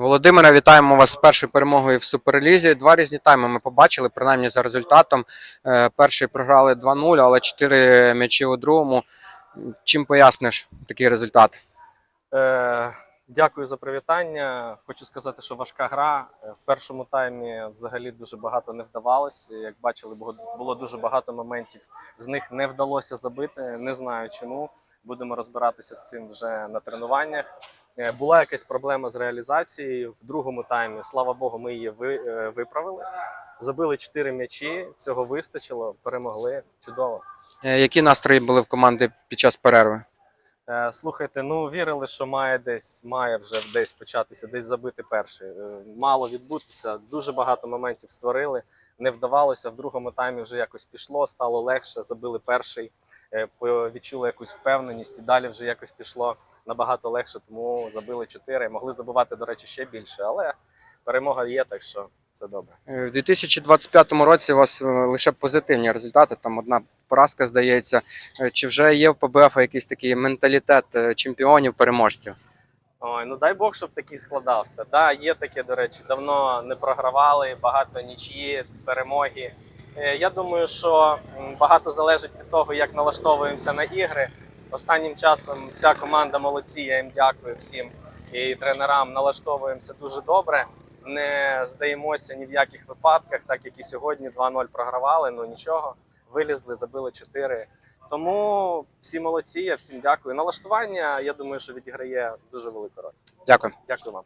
Володимире, вітаємо вас з першою перемогою в Суперлізі. Два різні тайми ми побачили, принаймні за результатом. Е, Перший програли 2-0, але 4 м'ячі у другому. Чим поясниш такий результат? Е, дякую за привітання. Хочу сказати, що важка гра. Е, В першому таймі взагалі дуже багато не вдавалось. Як бачили, було дуже багато моментів. З них не вдалося забити. Не знаю чому. Будемо розбиратися з цим вже на тренуваннях. Е, Була якась проблема з реалізацією. В другому таймі, слава Богу, ми її е, виправили. Забили 4 м'ячі. Цього вистачило. Перемогли. Чудово. Е, Які настрої були в команди під час перерви? Е, Слухайте, ну вірили, що має десь має вже десь початися, десь забити перший. Е, Мало відбутися. Дуже багато моментів створили. Не вдавалося. В другому таймі вже якось пішло, стало легше. Забили перший, е, відчули якусь впевненість, і далі вже якось пішло набагато легше. Тому забили чотири. Могли забивати, до речі, ще більше, але перемога є, так що все добре. Е, В 2025 році у вас е, лише позитивні результати, там одна поразка здається. Е, Чи вже є в ПБФ якийсь такий менталітет чемпіонів, переможців? Ой, ну дай Бог, щоб такий складався. Да, є таке, до речі, давно не програвали, багато нічиї, перемоги. Я думаю, що багато залежить від того, як налаштовуємося на ігри. Останнім часом вся команда молодці, я їм дякую всім і тренерам. Налаштовуємося дуже добре. Не здаємося ні в яких випадках, так як і сьогодні 2-0 програвали. Ну нічого, вилізли, забили 4. Тому всі молодці, я всім дякую. Налаштування, я думаю, що відіграє дуже велику роль. Дякую. Дякую вам.